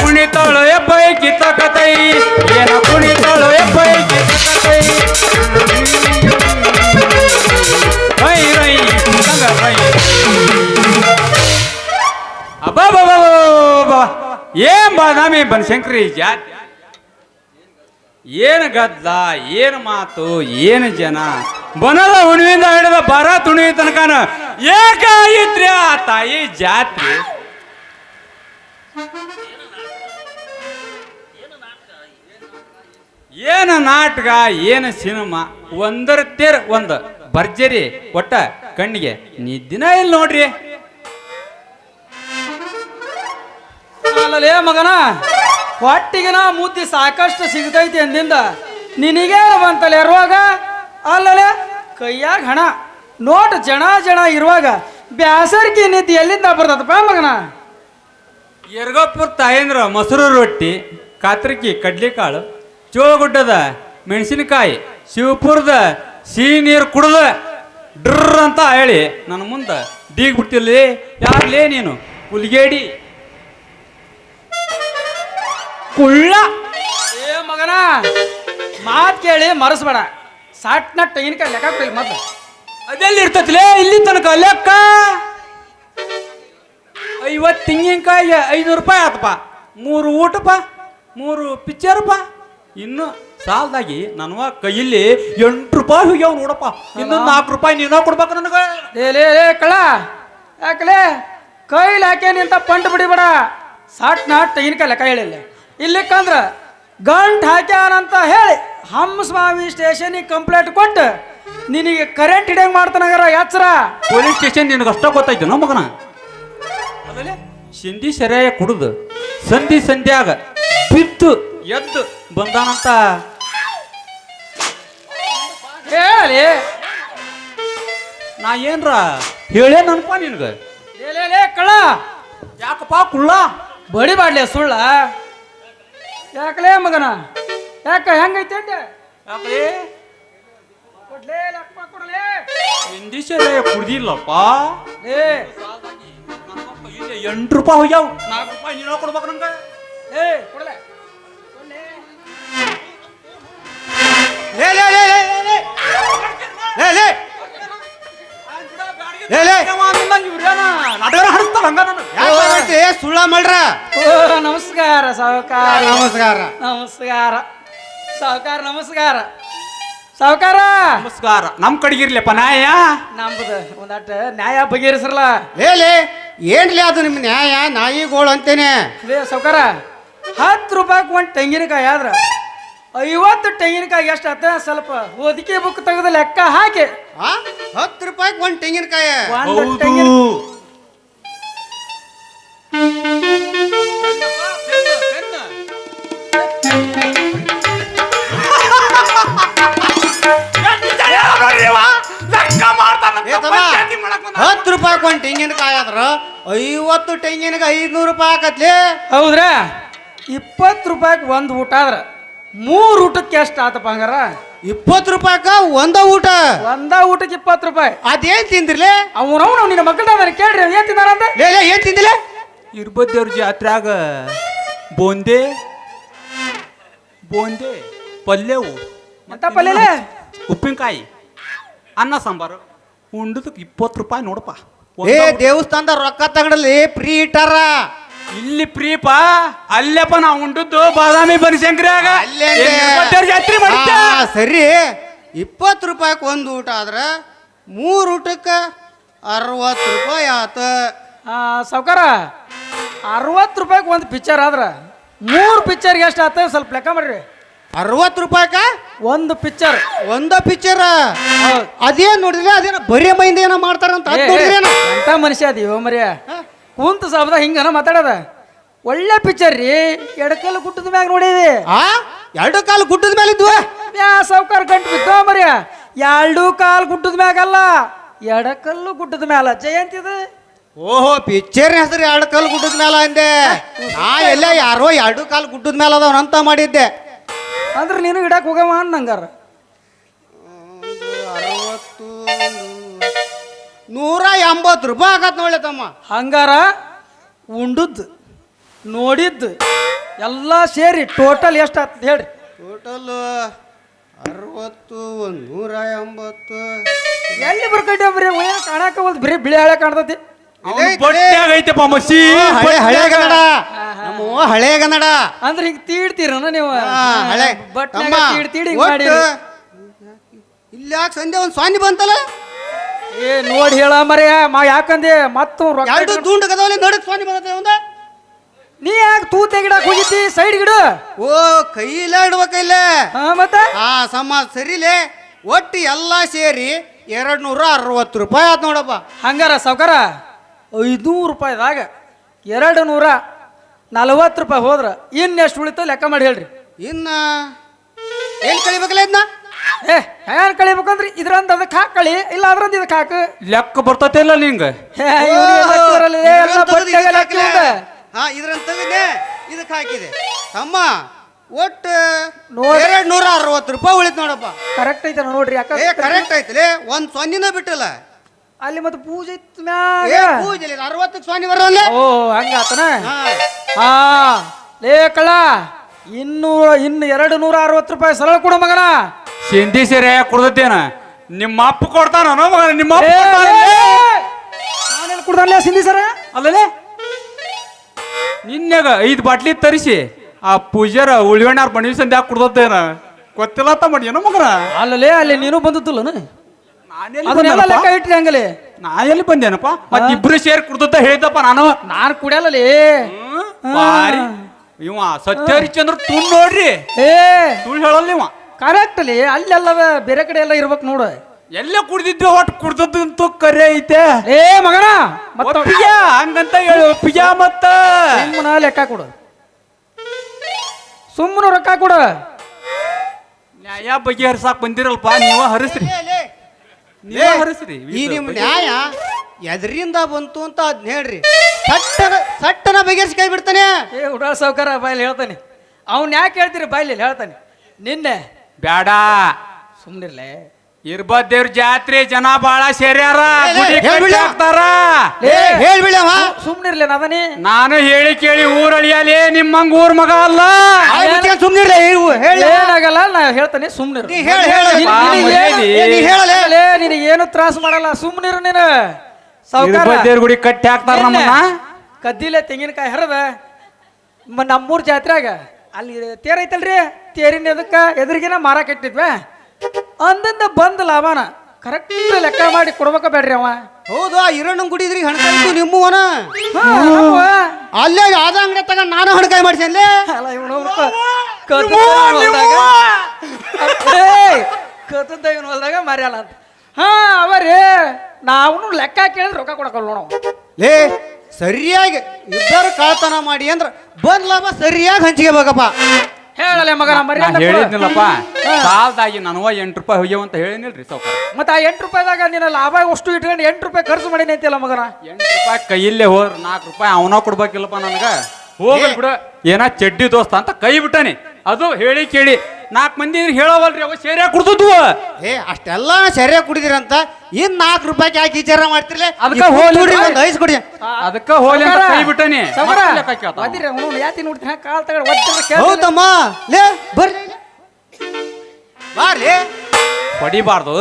ಕುಣಿತಾಳು ಎಬ್ಬ ತಕತೈ. ಏನ ಕುಣಿತಾಳು ಎಬ್ಬ ಕಿತ್ತಕತೈ ರೈ ರೈ ಸಂಗ ರೈ. ಅಬ್ಬಬ್ಬಬ್ಬಬ್ಬಬ್ಬ. ಏನ್ ಬಾದಾಮಿ ಬನಶಂಕರಿ ಜಾತಿ ಏನು ಗದ್ದ ಏನು ಮಾತು, ಏನು ಜನ? ಬನದ ಹುಣ್ಣಿಯಿಂದ ಹಿಡಿದ ಬರ ತುಣಿ ತನಕನ ಏಕಾಯಿತ್ರಿ ಆ ತಾಯಿ ಜಾತ್ರೆ. ಏನು ನಾಟಕ, ಏನು ಸಿನಿಮಾ, ಒಂದರ ತೇರ್ ಒಂದು ಭರ್ಜರಿ ಒಟ್ಟ ಕಣ್ಣಿಗೆ ನೀ ದಿನ ಇಲ್ಲಿ ನೋಡ್ರಿ. ಅಲ್ಲಲೇ ಮಗನ ಹೊಟ್ಟಿಗಿನ ಮುದ್ದಿ ಸಾಕಷ್ಟು ಸಿಗ್ತೈತಿ ಅಂದಿಂದ ನಿನಗೆ ಬಂತಲ್ಲ ಇರುವಾಗ ಅಲ್ಲಲೇ ಕೈಯಾಗ ಹಣ. ನೋಟ್ ಜನ ಜನ ಇರುವಾಗ ಬ್ಯಾಸರ್ಗಿ ನಿದ್ದಿ ಎಲ್ಲಿಂದ ಬರ್ತದಪ್ಪ ಮಗನ? ಎರಗೋಪುರ್ ತಾಯಂದ್ರ ಮೊಸರು ರೊಟ್ಟಿ, ಕಾತ್ರಿಕಿ ಕಡ್ಲಿಕಾಳು ಚೋಳಗುಡ್ಡದ ಮೆಣಸಿನಕಾಯಿ, ಶಿವಪುರದ ಸಿಹಿ ನೀರು ಕುಡ್ದ ಡ್ರ ಅಂತ ಹೇಳಿ ನನ್ನ ಮುಂದೆ ಡೀಗ್ ಬಿಡ್ತಿರ್ಲಿ ಯಾರ್ಲೇ ನೀನು? ಹುಲಿಗೇಡಿ. ಕುಳ್ಳ. ಏ ಮಗನ, ಮಾತು ಕೇಳಿ ಮರಸ್ಬೇಡ. ಸಾಟ್ನ ತೆಂಗಿನಕಾಯಿ ಲೆಕ್ಕ ಕೊಡಿಲ್ಲ ಮೊದ್ಲು. ಅದೆಲ್ಲಿ ಇರ್ತೈತಿಲೇ ಇಲ್ಲಿ ತನಕ ಲೆಕ್ಕ. ಐವತ್ತು ತೆಂಗಿನಕಾಯಿ ಐನೂರು ರೂಪಾಯಿ ಆತಪ್ಪ. ಮೂರು ಊಟಪ್ಪ, ಮೂರು ಪಿಕ್ಚರ್ಪ ಇನ್ನು ಸಾಲದಾಗಿ ನನ್ವ ಕೈಯಲ್ಲಿ ಎಂಟು ರೂಪಾಯಿ ಹೋಗ್ಯಾವ ನೋಡಪ್ಪ. ಇನ್ನೊಂದು ನಾಲ್ಕು ರೂಪಾಯಿ ನೀನು ಕೊಡ್ಬೇಕು ನನಗೆ. ಲೇ ಲೇ ಲೇ ಕಳ ಯಾಕಲೇ? ಕೈಲಿ ಹಾಕಿ ನಿಂತ ಪಂಟ್ ಬಿಡಿಬೇಡ. ಸಾಟ್ನ ತೆಂಗಿನಕಾಯಿ ಲೆಕ್ಕ ಹೇಳಿಲ್ಲ ಇಲ್ಲಿಕ್ಕಂದ್ರ ಗಂಟ್ ಹಾಕ್ಯಾನಂತ ಹೇಳಿ ಹಂಸ್ವಾಮಿ ಸ್ಟೇಷನಿಗೆ ಕಂಪ್ಲೇಂಟ್ ಕೊಟ್ಟು ನಿನಗೆ ಕರೆಂಟ್ ಹಿಡಿಯಂಗ್ ಮಾಡ್ತಾನಗರ ಎಚ್ಚರ? ಪೊಲೀಸ್ ಸ್ಟೇಷನ್ ನಿನಗೆ ಅಷ್ಟ ಗೊತ್ತಾಯ್ತು ನಮ್ಮ ಮಗನ? ಆಮೇಲೆ ಸಿಂಧಿ ಸರಿಯಾಗಿ ಕುಡಿದು ಸಂಧಿ ಸಂಧ್ಯಾಗ ಬಿದ್ದು ಎದ್ದು ಬಂದಾನಂತ. ಹೇಳಿ ನಾ ಏನ್ರ ಹೇಳೇ ನನ್ಪ ನಿನ್ಗ? ಲೇ ಕಳ ಯಾಕಪ್ಪ ಕುಳ್ಳ? ಬಡಿ ಬಾಡ್ಲೆ ಸುಳ್ಳ. ಯಾಕಲೇ ಮಗನ? ಯಾಕ ಹೆಂಗೈತೆ ಯಾಕಲೇ? ಕೊಡ್ಲೇ ಕೊಡ್ಲೇ. ಕುಡ್ದಿಲ್ಲಪ್ಪ. ಏ ಇಲ್ಲಿ ಎಂಟು ರೂಪಾಯಿ ಹೋಗ್ಯಾವ. ನಾಲ್ಕು ರೂಪಾಯಿ ನೀನು ಕೊಡ್ಬೇಕು ನಂಗೆ. ಏ ಕೊಡ್ಲೇ. ಹಂಗ ನಾನು? ಸುಳ್ಳ ಮಾಡ್ರ? ಓ ನಮಸ್ಕಾರ ಸಾವುಕಾರ. ನಮಸ್ಕಾರ. ನಮಸ್ಕಾರ. ಸಾವುಕಾರ ನಮಸ್ಕಾರ. ಸಾವುಕಾರ. ನಮಸ್ಕಾರ. ನಮ್ ಕಡೆಗಿರ್ಲಿಪ್ಪ ನ್ಯಾಯ? ನಮ್ದು ಒಂದಟ ನ್ಯಾಯ ಬಗೆಹರಿಸ್ರಲ್ಲ. ಹೇಳಿ ಏನ್ಲಿ ಅದು ನಿಮ್ಮ ನ್ಯಾಯ? ನಾಯಿಗೋಳು ಅಂತೇನೆ. ಲೇ ಸಾವುಕಾರ ಹತ್ತು ರೂಪಾಯಿಗೆ ಒಂದು ತೆಂಗಿನಕಾಯಿ ಆದ್ರ ಐವತ್ತು ತೆಂಗಿನಕಾಯಿ ಎಷ್ಟು ಆತ? ಸ್ವಲ್ಪ ಓದಿಕೆ ಬುಕ್ ತೆಗೆದ ಲೆಕ್ಕ ಹಾಕಿ. ಆ ಹತ್ತು ರೂಪಾಯಿಗೆ ಒಂದು ತೆಂಗಿನಕಾಯಿ. ಒಂದು ತೆಂಗಿನ ಒಂದು ತೆಂಗಿನಕಾಯಿ ಆದ್ರ ಐವತ್ತು ತೆಂಗಿನಕಾಯಿ ಐದ್ನೂರು ರೂಪಾಯಿ ಆಕತ್ಲಿ? ಹೌದ್ರಾ? ಇಪ್ಪತ್ತು ರೂಪಾಯಿಗೆ ಒಂದು ಊಟ ಆದ್ರ ಮೂರು ಊಟಕ್ಕೆ ಎಷ್ಟು ಆತಪ್ಪ ಹಂಗಾರ? ಇಪ್ಪತ್ತು ರೂಪಾಯಿಕ ಒಂದ ಊಟ. ಒಂದ ಊಟಕ್ಕೆ ಇಪ್ಪತ್ತು ರೂಪಾಯಿ. ಅದೇನ್ ತಿಂದಿರ್ಲಿ? ಅವನವನು ನಿನ್ನ ಮಕ್ಕಳ ಕೇಳ್ರಿ ಏನ್ ತಿಂದಾರಂತ ಲೇ ಲೇ ಏನ್ ತಿಂದಿಲ್ಲ ಇರ್ಬದ್ದೇವ್ರ ಜಾತ್ರ್ಯಾಗ ಬೋಂದೆ ಬೋಂದೆ ಪಲ್ಯವು ಮತ್ತ ಪಲ್ಯ ಉಪ್ಪಿನಕಾಯಿ ಅನ್ನ ಸಾಂಬಾರು ಉಂಡದಕ್ಕೆ ಇಪ್ಪತ್ತು ರೂಪಾಯಿ ನೋಡಪ್ಪ. ಏ. ದೇವಸ್ಥಾನದ ರೊಕ್ಕ ತಗಡಲಿ ಫ್ರೀ ಇಟ್ಟಾರ? ಇಲ್ಲಿ ಪ್ರೀಪ ಅಲ್ಲಪ್ಪ ನಾವು ಉಂಡದ್ದು ಬಾದಾಮಿ ಬನಶಂಕರಿಯಾಗ. ಅಲ್ಲೇ ಜಾತ್ರೆ ಮಾಡಿದ್ದೆ? ಆ, ಸರಿ. ಇಪ್ಪತ್ತು ರೂಪಾಯಿಗೆ ಒಂದು ಊಟ ಆದ್ರೆ ಮೂರು ಊಟಕ್ಕೆ ಅರವತ್ತು ರೂಪಾಯಿ ಆತ. ಸಾವುಕಾರ ಅರವತ್ತು ರೂಪಾಯಿಗೆ ಒಂದು ಪಿಕ್ಚರ್ ಆದ್ರ ಮೂರು ಪಿಕ್ಚರ್ಗೆ ಎಷ್ಟು ಆತ? ಸ್ವಲ್ಪ ಲೆಕ್ಕ ಮಾಡ್ರಿ. ಅರವತ್ತು ರೂಪಾಯಿಕ? ಒಂದು ಪಿಕ್ಚರ್ ಒಂದ ಪಿಕ್ಚರ್ ಅದೇನ್ ನೋಡಿದ್ರೆ ಅದೇನ ಬರೀ ಮೈಂದ ಏನೋ ಮಾಡ್ತಾರಂತ ಅಂತ ನೋಡಿದ್ರೇನ ಎಂತ ಮನುಷ್ಯ ಅದೀವೋ ಮರ್ಯ? ಕುಂತ ಸಾಬ್ದ ಹಿಂಗನ ಮಾತಾಡದ. ಒಳ್ಳೆ ಪಿಕ್ಚರ್ ರೀ. ಎಡಕಲ್ ಗುಟ್ಟದ ಮ್ಯಾಗ ನೋಡೀವಿ ಆ? ಎರಡು ಕಾಲು ಗುಡ್ಡದ ಮೇಲೆ ಇದ್ವು? ಯಾ ಸಾವುಕಾರ ಗಂಟು ಬಿದ್ದೋ ಮರ್ಯ? ಎರಡು ಕಾಲು ಗುಡ್ಡದ ಮ್ಯಾಗಲ್ಲ ಎಡಕಲ್ಲು ಗುಡ್ಡದ ಮ್ಯಾಲ. ಜಯಂತಿದು ಓಹೋ ಪಿಕ್ಚರ್ ಹೆಸರು ಎರಡು ಕಾಲು ಗುಡ್ಡದ ಮೇಲೆ ಅಂದೆ. ನಾ ಎಲ್ಲ ಯಾರೋ ಎರಡು ಕಾಲು ಗುಡ್ಡದ ಮೇಲೆ ಅದಾವ ಅಂತ ಮಾಡಿದ್ದೆ. ಅಂದ್ರೆ ನೀನು ಇಡಕ್ ಹೋಗವ ನಂಗಾರ ಅರವತ್ತು ನೂರ ಎಂಬತ್ತು ರೂಪಾಯಿ ಆಗತ್ ನೋಡ್ಲೆ ತಮ್ಮ. ಹಂಗಾರ ಉಂಡದ್ದು ನೋಡಿದ್ದು ಎಲ್ಲ ಸೇರಿ ಟೋಟಲ್ ಎಷ್ಟು ಆಗ್ತದೆ ಹೇಳ್ರಿ. ಟೋಟಲ್ ಅರವತ್ತು ಒಂದು ನೂರ ಎಂಬತ್ತು. ಎಲ್ಲಿ ಬರ್ಕಂಡೆ ಬರೀ ಏನು ಕಾಣಕ ಒಂದು ಬರೀ ಬಿಳಿ ಹಳೆ ಕಾಣ್ತತಿ. ಐತೆಪ್ಪ ಮಸಿ. ಹಳೆ ಹಳೆ ಕನ್ನಡ. ಹಳೆ ಕನ್ನಡ. ಅಂದ್ರೆ ಹಿಂಗ್ ತೀಡ್ತೀರನ ನೀವು? ಆ, ಹಳೆ. ಬಟ್ ತಮ್ಮ, ತೀಡ್ ತೀಡಿ ಹಿಂಗ್ ಒಟ್ಟು ಮಾಡಿರಿ. ಇಲ್ಲಿ ಯಾಕೆ ಸಂಧ್ಯಾ ಒಂದು ಸ್ವಾನಿ ಬಂತಲ್ಲ? ಏ ನೋಡಿ ಹೇಳ ಮರೆಯ ಮಾ ಯಾಕಂದೆ? ಮತ್ತು ರೊಕ್ಕ ಎರಡು ದುಂಡು ಕದವಲ್ಲಿ ನಡಕ್ ಬಂದತೆ ಒಂದ ನೀ ಯಾಕೆ ತೂತೆ ಗಿಡ ಹೋಗಿದ್ದಿ? ಸೈಡ್ ಗಿಡ? ಓ ಕೈಲೇ ಇಲ್ಲ. ಹಾ ಮತ್ತೆ? ಆ ಸಮ ಸರಿಲೇ. ಒಟ್ಟು ಎಲ್ಲ ಸೇರಿ ಎರಡು ನೂರ ಅರವತ್ತು ರೂಪಾಯಿ ಆತ್ ನೋಡಪ್ಪ. ಹಂಗಾರ ಸಾವ್ಕಾರ? ಐದ್ನೂರು ರೂಪಾಯಿದಾಗ ಎರಡು ನೂರ ನಲವತ್ತು ರೂಪಾಯಿ ಹೋದ್ರ ಇನ್ನೆಷ್ಟು ಉಳಿತು ಲೆಕ್ಕ ಮಾಡಿ ಹೇಳ್ರಿ. ಇನ್ನ ಏನ್ ಕಳಿಬೇಕಲ್ಲ ಇದನ್ನ ಏ ಹೆಂಗ್ ಕಳಿಬೇಕಂದ್ರಿ ಇದ್ರಂದ ಅದಕ್ಕೆ ಹಾಕಳಿ ಇಲ್ಲ ಅದ್ರಂದ ಇದಕ್ಕೆ ಹಾಕು. ಲೆಕ್ಕ ಬರ್ತೈತಿಲ್ಲ ನಿಂಗ? ಹೇ, ಇವ್ನಿಗೆ ಎಲ್ಲ ಏ, ಲೆಕ್ಕ ಇವ್ನ್ದು. ಹಾ ಇದ್ರನ್ ತೆಗೆದೆ ಇದಕ್ಕೆ ಹಾಕಿದೆ. ತಮ್ಮ ಒಟ್ಟು ನೋಡ್. ಎರಡು ನೂರ ಅರವತ್ತು ರೂಪಾಯಿ ಉಳಿತು ನೋಡಪ್ಪ. ಕರೆಕ್ಟ್ ಐತೆ ನೋಡ್ರಿ ಯಾಕ ಏ ಕರೆಕ್ಟ್ ಐತಲೇ ಒಂದ್ ಸೊನ್ನಿನ ಬಿಟ್ಟಿಲ್ಲ. ಅಲ್ಲಿ ಮತ್ತೆ ಪೂಜೆ ಇತ್ತು ಏ ಮ್ಯಾಗ ಪೂಜೆ ಅರವತ್ತಕ್ಕೆ ಸ್ವಾಮಿ ಬರಲ್ಲ ಓ ಹಂಗಾತನ ಹಾ. ಹಾ. ಲೇ ಕಳ ಇನ್ನೂರ ಇನ್ನು ಎರಡು ನೂರ ಅರವತ್ತು ರೂಪಾಯಿ ಸರಳ ಕೊಡು ಮಗನ. ಸಿಂಧಿ ಸೀರೆ ಕುಡ್ದತ್ತೇನ ನಿಮ್ಮ ಅಪ್ಪ ಕೊಡ್ತಾನ ಮಗನ ನಿಮ್ಮ ಅಪ್ಪ ಕುಡ್ದಲ್ಲ ಸಿಂಧಿ ಸರ ಅಲ್ಲಲೇ ನಿನ್ನೆಗ ಐದು ಬಾಟ್ಲಿ ತರಿಸಿ ಆ ಪೂಜಾರ ಉಳಿವಣ್ಣಾರ ಬಣ್ಣ ಸಂಧ್ಯಾಗ ಕುಡ್ದತ್ತೇನ ಗೊತ್ತಿಲ್ಲ ತಮ್ಮ ಏನೋ ಮಗನ? ಅಲ್ಲಲೇ ಅಲ್ಲಿ ನೀನು ಬಂದದ್ದಲ್ಲ ನಾನೆಲ್ಲಿ ಅದನ್ನೆಲ್ಲ? ಲೆಕ್ಕ ಇಟ್ರಿ ಹಂಗಲೇ? ನಾ ಎಲ್ಲಿ ಬಂದೇನಪ್ಪ ಮತ್ ಇಬ್ರು ಸೇರಿ ಕುಡ್ದತ್ತ ಹೇಳಿದಪ್ಪ ನಾನು. ನಾನು ಹ್ಮ್? ಬಾರಿ. ಇವ ಸತ್ಯಹರಿಚಂದ್ರ ತುಣ್ ನೋಡ್ರಿ. ಏ. ತುಳ್ ಹೇಳಲ್ಲ ಇವ. ಕರೆಕ್ಟ್ ಅಲ್ಲಿ ಅಲ್ಲೆಲ್ಲವ ಬೇರೆ ಕಡೆ ಎಲ್ಲ ಇರ್ಬೇಕು ನೋಡು. ಎಲ್ಲ ಕುಡ್ದಿದ್ವಿ ಒಟ್ಟು ಕುಡ್ದದಂತೂ ಕರೆ ಐತೆ. ಏ ಮಗನ ಮತ್ತ ಒಪ್ಪಿಗೆ ಹಂಗಂತ ಹೇಳಿ ಒಪ್ಪಿಗೆ ಮತ್ತ. ಸುಮ್ಮನ ಲೆಕ್ಕ ಕೊಡು. ಸುಮ್ಮನ ರೊಕ್ಕ ಕೊಡು. ನ್ಯಾಯ ಬಗೆಹರಿಸಾಕ್ ಬಂದಿರಲ್ಪ ನೀವ ಹರಿಸ್ರಿ. ಲೇ, ಲೇ. ನೀವ ಹರಿಸ್ರಿ ಈ ನಿಮ್ಮ ನ್ಯಾಯ ಎದರಿಂದ ಬಂತು ಅಂತ ಅದ್ನ ಹೇಳ್ರಿ. ಸಟ್ಟನ ಸಟ್ಟನ ಬಗೆಹರಿಸಿ ಕೈ ಬಿಡ್ತಾನೆ. ಏ ಉಡಾಳ ಸಾವ್ಕಾರ ಬಾಯಲ್ಲಿ ಹೇಳ್ತಾನೆ. ಅವ್ನು ಯಾಕೆ ಹೇಳ್ತೀರಿ ಬಾಯಲ್ಲಿ ಹೇಳ್ತಾನೆ. ನಿನ್ನೆ ಬ್ಯಾಡ. ಸುಮ್ಮನಿರ್ಲೆ ಇರ್ಬದ್ದೇವ್ರ ಜಾತ್ರೆ ಜನ ಬಾಳ ಸೇರ್ಯಾರ. ಗುಡಿ ಹೇಳ್ಬಿಡ. ಕಟ್ಟಿ ಹಾಕ್ತಾರ. ಏ ಹೇಳ್ಬಿಡವ ಸುಮ್ಮನಿರ್ಲೆ ನದನಿ ನಾನು ಹೇಳಿ ಕೇಳಿ ಊರಳಿಯಲೇ ನಿಮ್ಮಂಗ ಊರ್ ಮಗ ಅಲ್ಲ. ಸುಮ್ನಿರ್ಲಿ ಹೇಳಿ ಏನಾಗಲ್ಲ ನಾ ಹೇಳ್ತಾನೆ ಸುಮ್ಮನಿರು ನೀ ಹೇಳ ಹೇಳ. ಬಾ, ಮರ್ಯಾದೆ. ಏ, ನೀ ಹೇಳಲೇ. ನಿನಗೆ ಏನು ತ್ರಾಸ ಮಾಡಲ್ಲ ಸುಮ್ಮನಿರು ನೀನು. ಸಾವ್ಕಾರ. ಇರ್ಬದ್ದೇವ್ರ ಗುಡಿ ಕಟ್ಟಿ ಹಾಕ್ತಾರ ನಮ್ಮನ್ನ? ಕದ್ದಿಲೆ ತೆಂಗಿನಕಾಯಿ ಹರದ ಮ- ನಮ್ಮೂರ್ ಜಾತ್ರೆಗ ಅಲ್ಲಿ ತೇರೈತಲ್ರಿ ತೇರಿನ ಎದಕ್ಕ? ಎದುರಿಗಿನ ಮಾರ ಕಟ್ಟಿದ್ವ. ಅಂದಿಂದ ಬಂದ ಲಾಭನ. ಕರೆಕ್ಟ್ ಲೆಕ್ಕ ಮಾಡಿ ಕೊಡ್ಬೇಕ ಬೇಡ್ರಿ ಅವ. ಹೌದು ಆ ಇರಣ್ಣನ್ ಗುಡಿದ್ರಿ ಹಣಕಾಯಿ ನಿಮ್ಮವನ? ಹಾ. ಅಲ್ಲೇ ಯಾವ್ದ ಅಂಗಡಿ ತಗೊಂಡ್ ನಾನು ಹಣಕಾಯಿ ಮಾಡಿಸಿ ಅಲ್ಲ? ಇವ್ನು ಕತ್ತದ ಇವನು ಹೊಲ್ದಾಗ ಮರ್ಯಾಲ ಅಂತ. ಹಾ ಅವರೇ ನಾವು ಲೆಕ್ಕ ಕೇಳಿದ್ರೆ ರೊಕ್ಕ ಕೊಡಕಲ್ಲ ನೋಡು ಲೇ ಸರಿಯಾಗಿ ಇಬ್ಬರು ಕಾತನ ಮಾಡಿ ಅಂದ್ರ ಬಂದ್ ಲಾಭ ಸರಿಯಾಗಿ ಹಂಚಿಗೆ ಬೇಕಪ್ಪ ಹೇಳಲೆ ಮಗನ ನಾ ಮರ್ಯಾದ ಹೇಳಿದ್ನಿಲ್ಲಪ್ಪ. ಸಾಲದಾಗಿ ನನವ ಎಂಟು ರೂಪಾಯಿ ಹೋಗ್ಯಾವ ಅಂತ ಹೇಳಿನಿಲ್ರಿ ಸಾವ್ಕಾರ. ಮತ್ತೆ ಆ ಎಂಟು ರೂಪಾಯಿದಾಗ ನಿನ್ನ ಲಾಭ ಅಷ್ಟು ಇಟ್ಕೊಂಡು ಎಂಟು ರೂಪಾಯಿ ಖರ್ಚು ಮಾಡೀನಿ ಅಂತಿಲ್ಲ ಮಗನ? ಎಂಟು ರೂಪಾಯಿ ಕೈಯಲ್ಲೇ ಹೋದ್ರ ನಾಲ್ಕು ರೂಪಾಯಿ ಅವನ ಕೊಡ್ಬೇಕಿಲ್ಲಪ್ಪ ನನಗ. ಹೋಗಲ್ ಬಿಡು. ಏನ ಚಡ್ಡಿ ದೋಸ್ತ ಅಂತ ಕೈ ಬಿಟ್ಟಾನೆ. ಅದು ಹೇಳಿ ಕೇಳಿ. ನಾಲ್ಕು ಮಂದಿ ಹೇಳವಲ್ರಿ ಅವ ಸೇರಿಯಾಗ ಕುಡ್ದದ್ವು ಏ ಅಷ್ಟೆಲ್ಲ ಕುಡಿದಿರ ಕುಡಿದಿರಂತ ಇನ್ ನಾಲ್ಕು ರೂಪಾಯಿ ಯಾಕೆ ವಿಚಾರ ಮಾಡ್ತಿರ್ಲಿ? ಅದಕ್ಕೆ ಹೋಲಿ ಹೋಗ್ಲಿ. ಒಂದು ಐಸ್ ಕೊಡಿ ಅದಕ್ಕೆ ಹೋಲಿ ಅಂತ ಕೈ ಬಿಟ್ಟಾನೆ. ಯಾತಿ ನೋಡ್ತೀನಿ ಕಾಲ್ ತಗೊಂಡು. ಹೌದಮ್ಮ. ಲೇ ಬರ್ರಿ. ಬಾರ್ಲಿ? ಹೊಡಿಬಾರ್ದು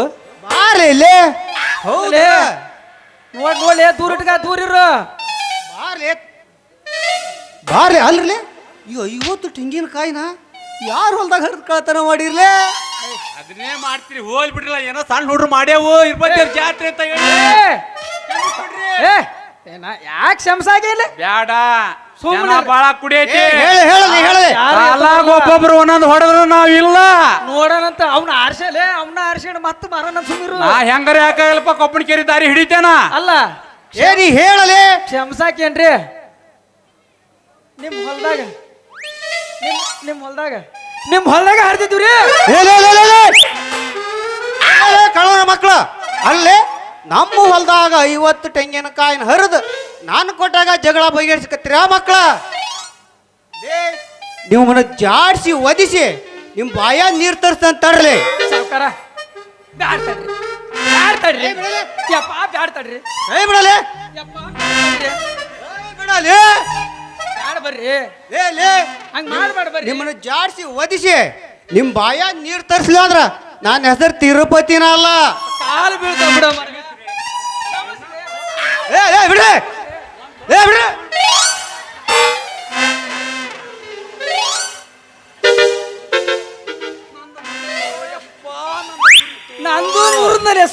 ಬಾರ್ಲಿ ಇಲ್ಲಿ ಹೌದು. ನೋಡ್ ನೋಡ್ಲಿ ದೂರ ಇಟ್ಕ ದೂರ ಇರು. ಬಾರ್ಲಿ. ಬಾರ್ಲಿ ಅಲ್ರಿ ಅಯ್ಯೋ ಐವತ್ತು ತೆಂಗಿನಕಾಯಿನ ಯಾರು ಹೊಲ್ದಾಗ ಹರಿದು ಕಳ್ತನ ಮಾಡಿರ್ಲಿ? ಅದನ್ನೇ ಮಾಡ್ತೀರಿ ಹೋಲ್ ಬಿಡ್ರಲ್ಲ ಏನೋ ಸಣ್ಣ ಹುಡ್ರು ಮಾಡ್ಯಾವು ಇರ್ಬತ್ತೇವ್ ಜಾತ್ರೆ ಅಂತ ಹೇಳಿ. ಏ ಏನ ಯಾಕೆ ಶಂಸಾಗಿಲ್ಲ ಬ್ಯಾಡ. ಸುಮ್ನೆ ಜನ ಬಾಳ ಕುಡಿಯೈತಿ. ಹೇಳಿ ಹೇಳಿ ಸಾಲಾಗ ಒಬ್ಬೊಬ್ರು ಒಂದೊಂದು ಹೊಡೆದ್ರು ನಾವಿಲ್ಲ. ನೋಡೋಣಂತ ಅವ್ನ ಆರ್ಸಲೆ ಅವ್ನ ಆರ್ಸ್ಕೊಂಡು ಮತ್ತೆ ಮರಣ ಸುಮಿರು ನಾ ಹೆಂಗಾರ ಯಾಕಾಗಲ್ಪ ಕೊಪ್ಪಣ ಕೇರಿ ದಾರಿ ಹಿಡಿತೇನ? ಅಲ್ಲ. ಏನಿ ಹೇಳಲೆ. ಶಂಸಾಕೇನ್ರಿ ನಿಮ್ ಹೊಲ್ದಾಗ ನಿಮ್ ನಿಮ್ ಹೊಲ್ದಾಗ ನಿಮ್ ಹೊಲ್ದಾಗ ಹರಿದಿದ್ವಿ ಕಳೋಣ ಮಕ್ಕಳು ಅಲ್ಲೇ ನಮ್ಮ ಹೊಲ್ದಾಗ ಐವತ್ತು ತೆಂಗಿನಕಾಯಿನ ಹರಿದು ನಾನು ಕೊಟ್ಟಾಗ ಜಗಳ ಬಗೆಹರಿಸ್ಕತ್ತೀರ ಮಕ್ಕಳ? ನೀವು ಮನ ಜಾಡ್ಸಿ ಒದಿಸಿ ನಿಮ್ ಬಾಯ ನೀರ್ ತರಿಸ್ ಅಂತ ಸಾವ್ಕಾರ ಬ್ಯಾಡ್ ತಡ್ರಿ. ಬ್ಯಾಡ್ ತಡ್ರಿ. ಯಪ್ಪ ಬ್ಯಾಡ್ ತಡ್ರಿ. ಕೈ ಬಿಡಲೆ. ಯಪ್ಪ ಬಿಡಲೆ. ಬರ್ರಿ. ಲೇ ಲೇ. ಹಂಗ್ ಮಾಡ್ಬೇಡ ಬರ್ರಿ. ನಿಮ್ಮನ್ನ ಜಾಡ್ಸಿ ಒದಿಸಿ ನಿಮ್ ಬಾಯ ನೀರ್ ತರಿಸ್ಲಿ ಅಂದ್ರ ನನ್ನ ಹೆಸರು ತಿರುಪತಿನ ಅಲ್ಲ. ಕಾಲು ಬೀಳ್ತಾವ ಬಿಡ ಏ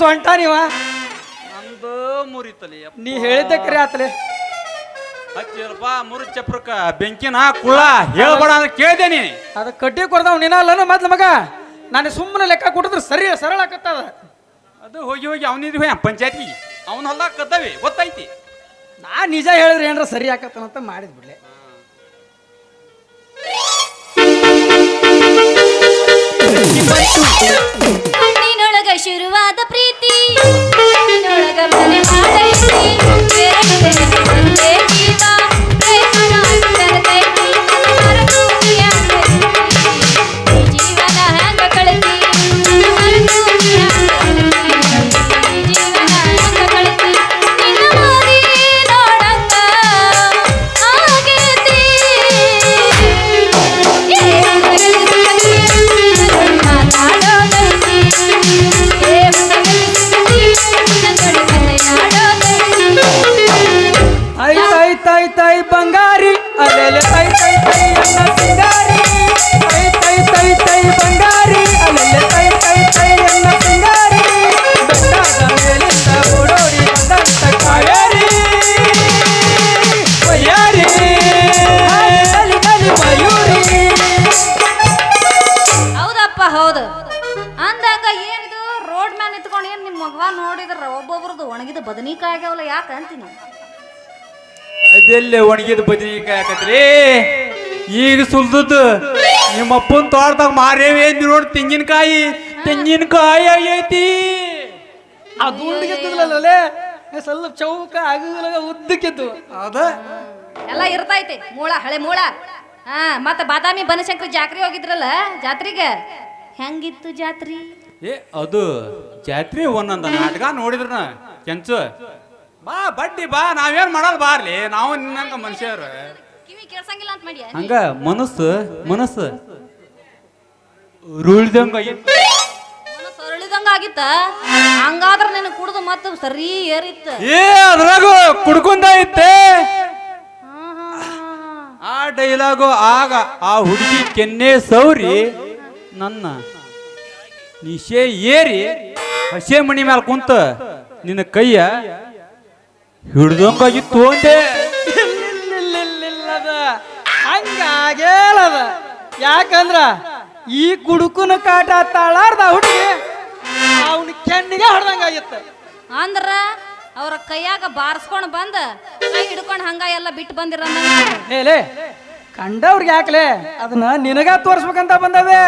ಸೊಂಟ ನೀವ? ನಂದು ಮುರಿತಲಿ ನೀ ಹೇಳಿದ್ದೆ ಕರೆ ಆತಲೆ. ಹಚ್ಚಿರಪ್ಪ ಮುರಿ ಚಪ್ರಕ್ಕ ಬೆಂಕಿನ ಕುಳ ಹೇಳ್ಬೇಡ ಅಂತ ನೀ ಅದ ಕಟ್ಟಿ ಕೊಡ್ದಾವ್ ನೀನ? ಮದ್ಲ ಮಗ. ನಾನು ಸುಮ್ಮನೆ ಲೆಕ್ಕ ಕೊಟ್ಟಿದ್ರೆ ಸರಿ ಸರಳ ಆಗತ್ತದ ಅದು ಹೋಗಿ ಹೋಗಿ ಅವನಿದ್ವಿ ಪಂಚಾಯತಿ. ಅವನ ಹೊಲ ಕದ್ದವಿ ಗೊತ್ತೈತಿ. ನಾ ನಿಜ ಹೇಳಿದ್ರೆ ಏನ್ರ ಸರಿ ಆಕತ್ತನಂತ ಮಾಡಿದ್ ಬಿಡ್ಲೆ. ತೈ ತೈ ಬಂಗಾರಿ, ಅಲೆಲೆ ತೈ ತೈ ತೈ ಅನ್ನ ಸಿಂಗಾರಿ. ತೈ ತೈ ತೈ ತೈ ಬಂಗಾರಿ, ಅಲೆಲೆ ತೈ ತೈ ತೈ ಅನ್ನ ಸಿಂಗಾರಿ. ಮಯೂರಿ. ಹೌದಪ್ಪ, ಹೌದು. ಅಂದಾಗ ಏನಿದು? ರೋಡ್ ಮ್ಯಾನ್ ನಿಂತ್ಕೊಂಡು ಏನು ನಿಮ್ಮ ಮಗವ ನೋಡಿದ್ರ? ಒಬ್ಬೊಬ್ರದ್ದು ಒಣಗಿದ ಬದನಿಕಾಯಿ ಆಗ್ಯಾವಲ್ಲ, ಯಾಕೆ ಅಂತೀನಿ? ಅದೆಲ್ಲೇ ಒಣಗಿದ ಬದನೆಕಾಯಿ ಹಾಕತ್ರಿ ಈಗ ಸುಲ್ದದ್ದು ನಿಮ್ಮ ಅಪ್ಪನ ತೋಟದಾಗ ಮಾರೇವಿ ಅಂದ್ ನೋಡಿ ತೆಂಗಿನಕಾಯಿ ತೆಂಗಿನಕಾಯಿ ಆಗೈತಿ. ಆ ದುಂಡಿಗೆದ್ದಲೇ ಸ್ವಲ್ಪ ಚೌಕ ಆಗಿಲ್ಲ ಉದ್ದಕ್ಕಿತ್ತು ಅದ ಎಲ್ಲ ಇರ್ತೈತಿ ಮೂಳ ಹಳೆ ಮೂಳ. ಹಾ ಮತ್ತೆ ಬಾದಾಮಿ ಬನಶಂಕರಿ ಜಾತ್ರೆ ಹೋಗಿದ್ರಲ್ಲ ಜಾತ್ರೆಗೆ? ಹೆಂಗಿತ್ತು ಜಾತ್ರಿ? ಏ ಅದು ಜಾತ್ರೆ ಒಂದೊಂದ ನಾಟಕ ನೋಡಿದ್ರ ಕೆಂಚು? ಬಾ ಬಡ್ಡಿ ಬಾ ನಾವೇನ್ ಮಾಡಲ್ ಬಾರ್ಲಿ? ನಾವು ನಿನ್ನಂಗ ಮನುಷ್ಯರು. ಕಿವಿ ಕೇಳ್ಸಂಗಿಲ್ಲ ಅಂತ ಮಾಡಿ ಹಂಗ ಮನಸ್ಸು ಮನಸ್ಸು. ಸರಳಿದಂಗ ಆಗಿತ್ತ? ಹಂಗಾದ್ರ ನಿನ್ ಕುಡ್ದು ಮತ್ತ ಸರಿ ಏರಿತ್ತ? ಏ ಅದ್ರಾಗು ಕುಡ್ಕೊಂಡ ಹಾ. ಆ ಡೈಲಾಗು ಆಗ ಆ ಹುಡುಗಿ ಕೆನ್ನೆ ಸೌರಿ ನನ್ನ ನಿಶೆ ಏರಿ ಹಸೆ ಮಣಿ ಮ್ಯಾಲ ಕುಂತ ನಿನ್ನ ಕೈಯ ಹಿಡ್ದಂಗಾಗಿತ್ತು ಅಂದೆ. ಇಲ್ಲಿಲ್ಲಿಲ್ಲಿಲ್ಲದ. ಹಂಗಾಗೇಳದ. ಯಾಕಂದ್ರ ಈ ಕುಡುಕನ ಕಾಟ ತಾಳಾರ್ದ ಹುಡುಗಿ ಅವನ ಕೆಣ್ಣಿಗೆ ಹೊಡೆದಂಗಾಗಿತ್ತ. ಅಂದ್ರ ಅವ್ರ ಕೈಯಾಗ ಬಾರಿಸ್ಕೊಂಡು ಬಂದ ಹಿಡ್ಕೊಂಡು ಹಿಡ್ಕೊಂಡ್ ಹಂಗ ಎಲ್ಲ ಬಿಟ್ಟು ಬಂದಿರ ಏಲೇ ಕಂಡವ್ರಿಗೆ ಯಾಕಲೆ? ಅದನ್ನ ನಿನಗ ತೋರ್ಸ್ಬೇಕಂತ ಬಂದವೆ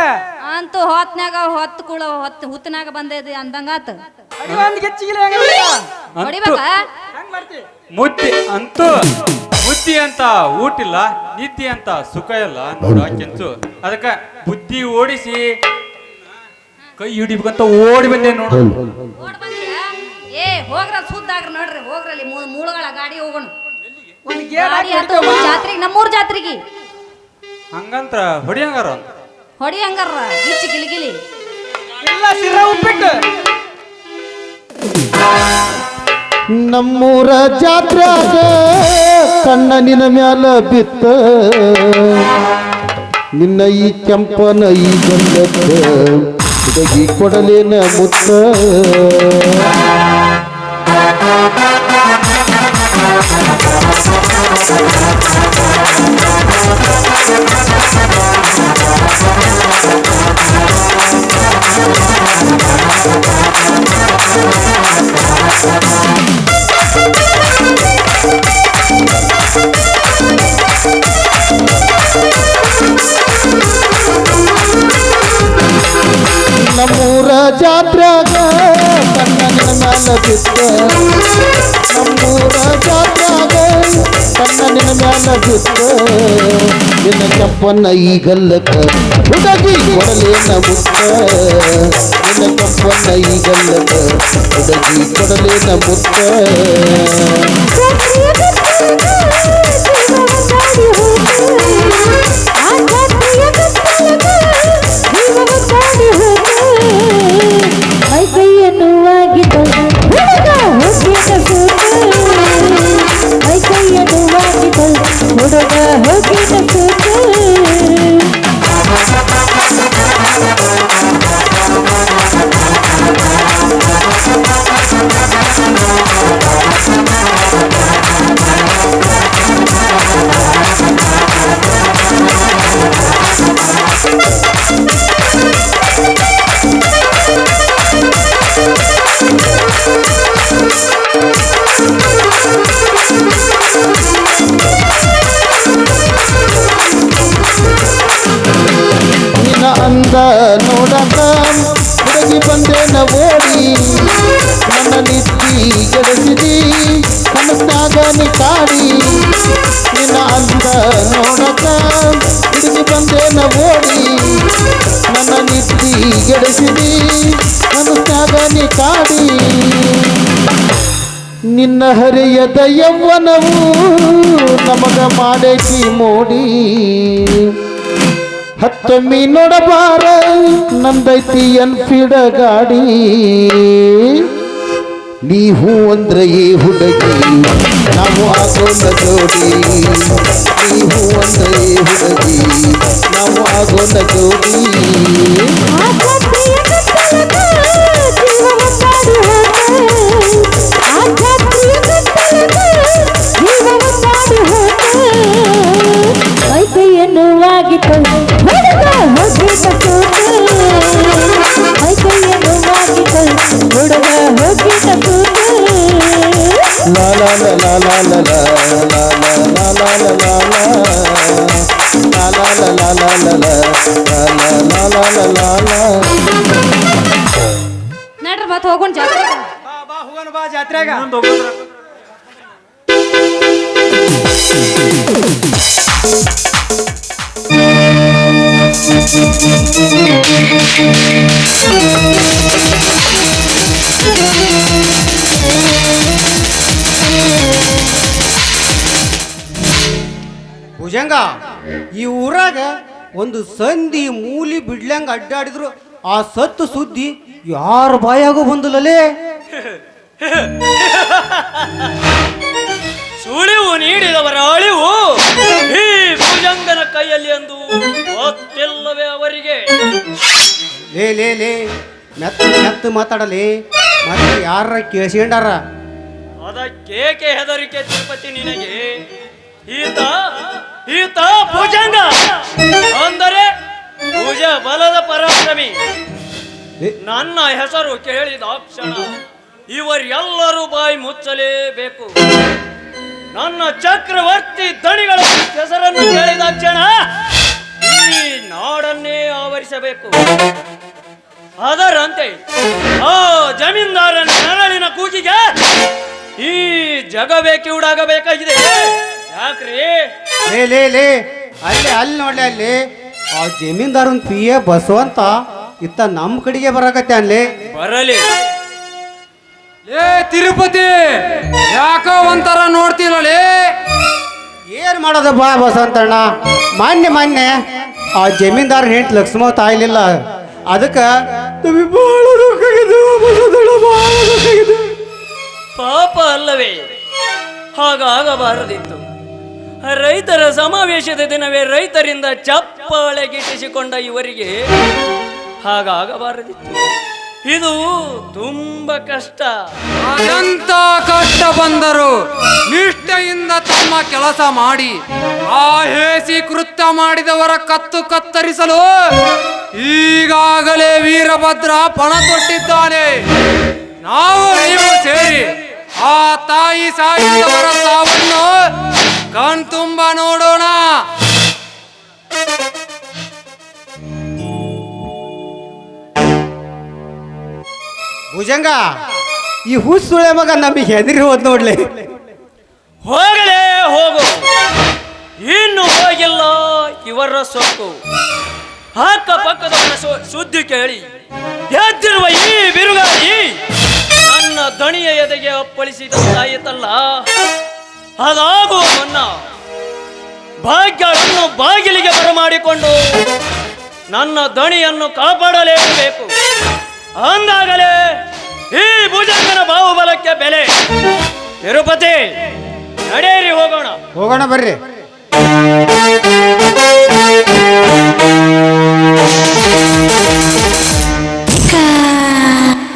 ಅಂತೂ ಹೊತ್ನ್ಯಾಗ ಹೊತ್ತು ಕುಳ ಹೊತ್ತು ಹುತ್ತನಾಗ ಬಂದೈತಿ ಅಂದಂಗಾತ. ಒಂದ್ ಗೆಚ್ಚಿಗಿಲ್ಲ ಹೊಡಿಬೇಕಾ? ಮುದ್ದೆ ಅಂತೂ ಬುದ್ಧಿ ಅಂತ ಊಟಿಲ್ಲ ನಿದ್ದೆ ಅಂತ ಸುಖ ಇಲ್ಲ ನೋಡ ಕೆಂಚು. ಅದಕ್ಕ ಬುದ್ಧಿ ಓಡಿಸಿ ಕೈ ಹಿಡಿಬೇಕಂತ ಓಡಿ ಬಂದೆ ನೋಡು? ಏ ಹೋಗ್ರ ಸುದ್ದಾಗ್ರ ನೋಡ್ರಿ ಹೋಗ್ರಲ್ಲಿ ಮೂಳಗಳ ಗಾಡಿ ಹೋಗೋಣ. ಜಾತ್ರೆಗೆ ನಮ್ಮೂರ್ ಜಾತ್ರೆಗೆ. ಹಂಗಂತ ಹೊಡಿಯಂಗಾರ ಹೊಡಿ ಹಂಗಾರ ಗಿಚ್ಚಿ ಗಿಲಿಗಿಲಿ ಎಲ್ಲ ಸಿರ ಉಪ್ಪಿಟ್ಟು. ನಮ್ಮೂರ ಕಣ್ಣ ನಿನ್ನ ಮ್ಯಾಲ ಬಿತ್ತ. ನಿನ್ನ ಈ ಕೆಂಪನ ಈ ಹುಡುಗಿ ಕೊಡಲೇನ ಮುತ್ತ. ನಮ್ಮೂರ ಜಾತ್ರ್ಯಾಗ ಕಣ್ಣ ನಿನ್ನ ಮ್ಯಾಲ ಬಿತ್ತ ನಗುತ್ತ ನಿನ್ನ ಚಪ್ಪನ್ನ ಈಗಲ್ಲಕ್ಕ ಹುಡುಗಿ ಕೊಡಲೇ ನಗುತ್ತ ನಿನ್ನ ಚಪ್ಪನ್ನ ಈಗಲ್ಲಕ್ಕ ಹುಡುಗಿ ಕೊಡಲೇ ನಗುತ್ತ ಆಧ್ಯಾತ್ಮಿಕ the world, look at the ನಿತ್ತಿ ಗೆಡಿಸಿದಿ ಕನಸ್ನಾಗ ನೀ ಕಾಡಿ ನಿನ್ನ ಅಂದ ನೋಡಕ ಹಿಡಿದು ಬಂದೇನ ಓಡಿ ನನ್ನ ನಿತ್ತಿ ಗೆಡಿಸಿದಿ. ಕನಸ್ನಾಗ ನೀ ಕಾಡಿ ನಿನ್ನ ಹರಿಯದ ಯೌವನವು ನಮಗ ಮಾಡೇಕಿ ಮೋಡಿ. ಹತ್ತೊಮ್ಮಿ ನೋಡಬಾರ, ನಂದೈತಿ ಎನ್ಫಿಡ ಗಾಡಿ ನೀ ಹೂ ಅಂದ್ರೆ ಈ ಹುಡುಗಿ. ನಾವು ಆಗೋಣ ಜೋಡಿ ನೀವು ಅಂದ್ರೆ ಈ ಹುಡುಗಿ. ನಾವು ಆಗೋಣ ಜೋಡಿ ನಡ್ರಿ ಮತ್ತೆ ಹೋಗೋಣ ಜಾತ್ರೆ ಬಾ ಬಾ ಹೋಗೋಣ ಬಾ ಜಾತ್ರೆಗ ಮುಂದ್ ಹೋಗೋದ್ರ. ಭುಜಂಗ? ಈ ಊರಾಗ ಒಂದು ಸಂಧಿ ಮೂಲಿ ಬಿಡ್ಲಂಗ ಅಡ್ಡಾಡಿದ್ರು. ಆ ಸತ್ತು ಸುದ್ದಿ ಯಾರ ಬಾಯಾಗೂ ಬಂದಿಲ್ಲಲೇ? ಸುಳಿವು ನೀಡಿದವರ ಅಳಿವು ಈ ಭುಜಂಗನ ಕೈಯಲ್ಲಿ ಎಂದು ಗೊತ್ತಿಲ್ಲವೇ ಅವರಿಗೆ. ಲೇ ಲೇ ಲೇ ಮೆತ್ತ ಮೆತ್ತ ಮಾತಾಡಲಿ. ಮತ್ತೆ ಯಾರ ಕೇಳಿಸ್ಕೊಂಡಾರ? ಅದಕ್ಕೇಕೆ ಹೆದರಿಕೆ ತಿರುಪತಿ ನಿನಗೆ? ಈತ ಈತ ಭುಜಂಗ. ಅಂದರೆ ಭುಜ ಬಲದ ಪರಾಕ್ರಮಿ. ನನ್ನ ಹೆಸರು ಕೇಳಿದ ಕ್ಷಣ ಇವರೆಲ್ಲರೂ ಬಾಯಿ ಮುಚ್ಚಲೇಬೇಕು. ನನ್ನ ಚಕ್ರವರ್ತಿ ದಣಿಗಳ ಹೆಸರನ್ನು ಕೇಳಿದ ಕ್ಷಣ ಈ ನಾಡನ್ನೇ ಆವರಿಸಬೇಕು. ಅದರಂತೆ ಆ ಜಮೀನ್ದಾರನ ನೆರಳಿನ ಕೂಗಿಗೆ ಈ ಜಗವೇ ಕಿವುಡಾಗಬೇಕಾಗಿದೆ. ಯಾಕ್ರಿ? ಲೇ ಲೇ ಲೇ. ಅಲ್ಲಿ ಅಲ್ಲಿ ನೋಡ್ಲಿ ಅಲ್ಲಿ. ಆ ಜಮೀನ್ದಾರನ್ ಪಿ ಎ ಬಸವಂತ ಇತ್ತ ನಮ್ಮ ಕಡೆಗೆ ಬರಕತ್ತೆ ಅಲ್ಲಿ ಬರಲಿ. ಏ ತಿರುಪತಿ ಯಾಕೋ ಒಂಥರ ನೋಡ್ತೀನಿ ಏನ್ ಮಾಡೋದ ಬಾ ಬಸವಂತಣ್ಣ ಮಾನ್ಯ ಮಾನ್ಯ. ಆ ಜಮೀನ್ದಾರ ಹೆಂಟ್ ಲಕ್ಷ್ಮೋ ತಾಯಿಲಿಲ್ಲ. ಅದಕ್ಕೆ ನಮಗೆ ಬಹಳ ದುಃಖ ಆಗಿದೆ ಬಸವಂತಣ್ಣ ಬಹಳ ದುಃಖ ಆಗಿದೆ. ಪಾಪ ಅಲ್ಲವೇ? ಹಾಗಾಗಬಾರದಿತ್ತು. ರೈತರ ಸಮಾವೇಶದ ದಿನವೇ ರೈತರಿಂದ ಚಪ್ಪಾಳೆ ಗಿಟ್ಟಿಸಿಕೊಂಡ ಇವರಿಗೆ ಹಾಗಾಗಬಾರದಿತ್ತು. ಇದು ತುಂಬಾ ಕಷ್ಟ. ಅನಂತ ಕಷ್ಟ ಬಂದರು ನಿಷ್ಠೆಯಿಂದ ತಮ್ಮ ಕೆಲಸ ಮಾಡಿ ಆ ಹೇಸಿ ಕೃತ್ಯ ಮಾಡಿದವರ ಕತ್ತು ಕತ್ತರಿಸಲು ಈಗಾಗಲೇ ವೀರಭದ್ರ ಪಣ ತೊಟ್ಟಿದ್ದಾನೆ. ನಾವು ನೀವು ಸೇರಿ ಆ ತಾಯಿ ಸಾಯಿದವರ ಸಾವನ್ನು ಕಣ್ತುಂಬ ನೋಡೋಣ. ಭುಜಂಗ ಈ ಹುಸುಳೆ ಮಗ ನಮಗೆ ಹೆದರಿ ಹೋದ್ ನೋಡ್ಲಿ. ಹೋಗಲೇ ಹೋಗು. ಇನ್ನು ಹೋಗಿಲ್ಲ ಇವರ ಸೊಕ್ಕು. ಅಕ್ಕಪಕ್ಕದವರ ಪಕ್ಕದ ಸುದ್ದಿ ಕೇಳಿ. ಎದ್ದಿರುವ ಈ ಬಿರುಗಾಳಿ ನನ್ನ ದಣಿಯ ಎದೆಗೆ ಅಪ್ಪಳಿಸಿದಂತಾಯಿತಲ್ಲ ಅದಾಗುವ ಮುನ್ನ ಭಾಗ್ಯವನ್ನು ಬಾಗಿಲಿಗೆ ಬರಮಾಡಿಕೊಂಡು ನನ್ನ ದಣಿಯನ್ನು ಕಾಪಾಡಲೇಬೇಕು. ಅಂದಾಗಲೇ ಈ ಭುಜಂಗನ ಬಾಹುಬಲಕ್ಕೆ ಬೆಲೆ. ತಿರುಪತಿ, ನಡೆಯಿರಿ, ಹೋಗೋಣ. ಹೋಗೋಣ, ಬರ್ರಿ.